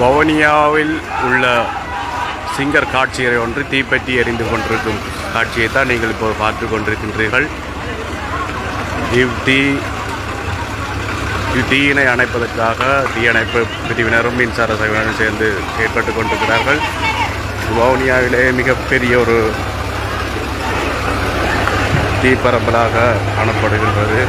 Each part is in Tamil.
வவுனியாவில் உள்ள சிங்கர் காட்சியரை ஒன்று தீப்பற்றி எரிந்து கொண்டிருக்கும் காட்சியை தான் நீங்கள் இப்போது பார்த்து கொண்டிருக்கின்றீர்கள். இவ் தீ தீயினை அணைப்பதற்காக தீயணைப்பு பிரிவினரும் மின்சார சேவையினரும் சேர்ந்து செயற்பட்டு கொண்டிருக்கிறார்கள். வவுனியாவிலே மிகப்பெரிய ஒரு தீப்பரம்பலாக காணப்படுகின்றது.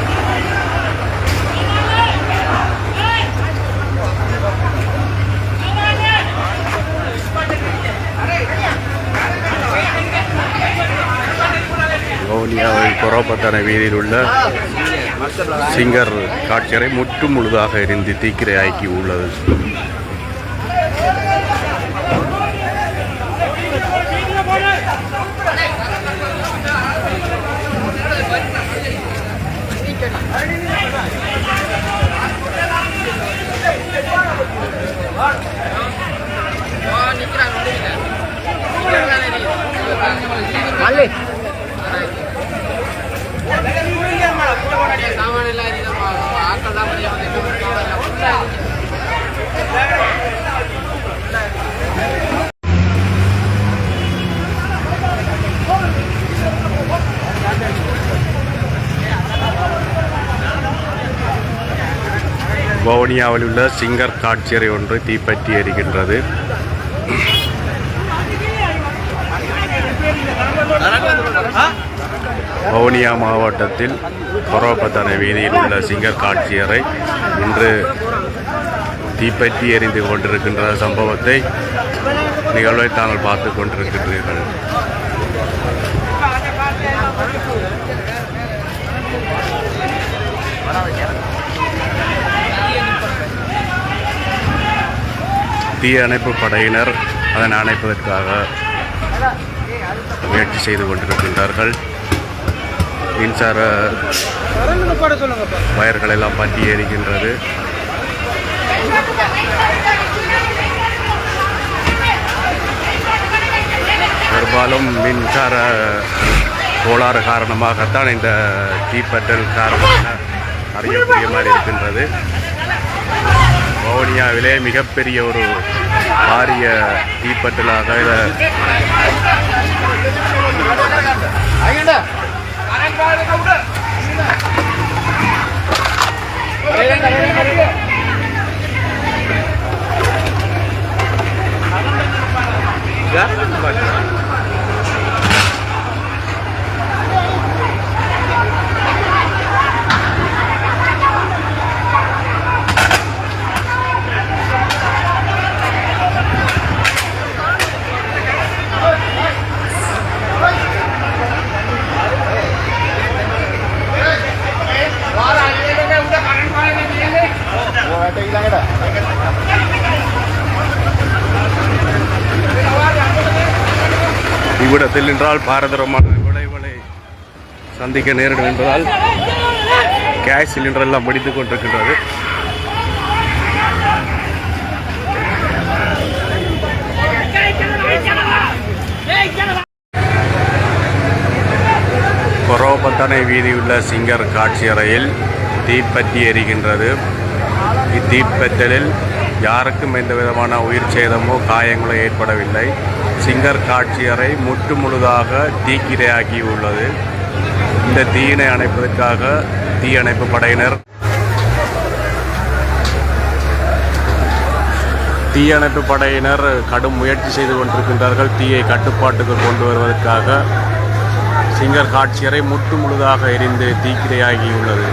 வவுனியாவில் வீதியில் உள்ள சிங்கர் காட்சியறை முற்று முழுதாக எரிந்து தீக்கிரையாக்கி உள்ளது Vale. வவுனியாவில் உள்ள சிங்கர் காட்சியறை ஒன்று தீப்பற்றி எரிகின்றது. வவுனியா மாவட்டத்தில் கொரோபத்தனை வீதியில் உள்ள சிங்கர் காட்சியறை இன்று தீப்பற்றி எரிந்து கொண்டிருக்கின்ற சம்பவத்தை நிகழ்வை தாங்கள் பார்த்து கொண்டிருக்கின்றீர்கள். தீயணைப்பு படையினர் அதனை அணைப்பதற்காக முயற்சி செய்து கொண்டிருக்கின்றார்கள். மின்சார வயர்கள் எல்லாம் பற்றி எரிகின்றது பெரும்பாலும் மின்சார கோளாறு காரணமாகத்தான் இந்த தீப்பற்றல் காரணமாக அறியக்கூடிய மாதிரி இருக்கின்றது. வவுனியாவிலே மிகப்பெரிய ஒரு பாரிய தீப்பற்றலாக இதை இவ்விடத்தில் என்றால் பாரதரமான விளைவுகளை சந்திக்க நேரிடும் என்பதால் கேஸ் சிலிண்டர் எல்லாம் வெடித்துக் கொண்டிருக்கின்றது. கொரோபத்தனை வீதியுள்ள சிங்கர் காட்சியறையில் தீப்பற்றி எரிகின்றது. இத்தீப்பற்றலில் யாருக்கும் எந்த விதமான உயிர் சேதமோ காயங்களோ ஏற்படவில்லை. சிங்கர் காட்சியறை முற்று முழுதாக தீக்கிரையாகி உள்ளது இந்த தீயினை அணைப்பதற்காக தீயணைப்பு படையினர் தீயணைப்பு படையினர் கடும் முயற்சி செய்து கொண்டிருக்கின்றார்கள். தீயை கட்டுப்பாட்டுக்கு கொண்டு வருவதற்காக சிங்கர் காட்சியறை முற்று முழுதாக எரிந்து தீக்கிரையாகியுள்ளது.